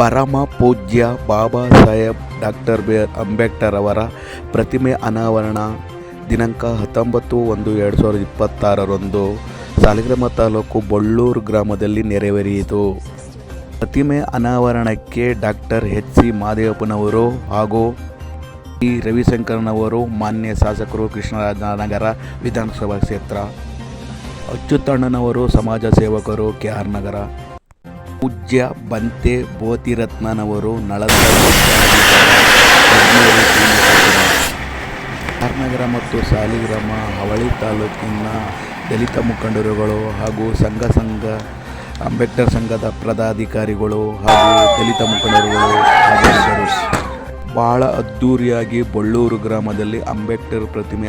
ಪರಮ ಪೂಜ್ಯ Baba Saheb doctor B Ambedkar ಅವರ ಪ್ರತಿಮೆ ಅನಾವರಣ ದಿನಾಂಕ ಹತ್ತೊಂಬತ್ತು ಒಂದು ಎರಡು ಸಾವಿರದ ಇಪ್ಪತ್ತಾರರಂದು ಸಾಲಿಗ್ರಾಮ ತಾಲೂಕು ಬೊಳ್ಳೂರು ಗ್ರಾಮದಲ್ಲಿ ನೆರವೇರಿಯಿತು. ಪ್ರತಿಮೆ ಅನಾವರಣಕ್ಕೆ ಡಾಕ್ಟರ್ ಎಚ್ ಸಿ ಮಾದೇವಪ್ಪನವರು ಹಾಗೂ ಟಿ ರವಿಶಂಕರ್ನವರು ಮಾನ್ಯ ಶಾಸಕರು ಕೃಷ್ಣರಾಜನಗರ ವಿಧಾನಸಭಾ ಕ್ಷೇತ್ರ, ಅಚ್ಯುತಣ್ಣನವರು ಸಮಾಜ ಸೇವಕರು ಕೆ ಆರ್ ನಗರ ಪೂಜ್ಯ ಬಂತೆ ಬೋತಿರತ್ನನವರು ನಳಂದ ನಗರ ಮತ್ತು ಸಾಲಿಗ್ರಾಮ ಅವಳಿ ತಾಲೂಕಿನ ದಲಿತ ಮುಖಂಡರುಗಳು ಹಾಗೂ ಸಂಘ ಸಂಘ, ಅಂಬೇಡ್ಕರ್ ಸಂಘದ ಪದಾಧಿಕಾರಿಗಳು ಹಾಗೂ ದಲಿತ ಮುಖಂಡರುಗಳು ಹಾಗೂ ಬಹಳ ಅದ್ಧೂರಿಯಾಗಿ ಬಳ್ಳೂರು ಗ್ರಾಮದಲ್ಲಿ ಅಂಬೇಡ್ಕರ್ ಪ್ರತಿಮೆ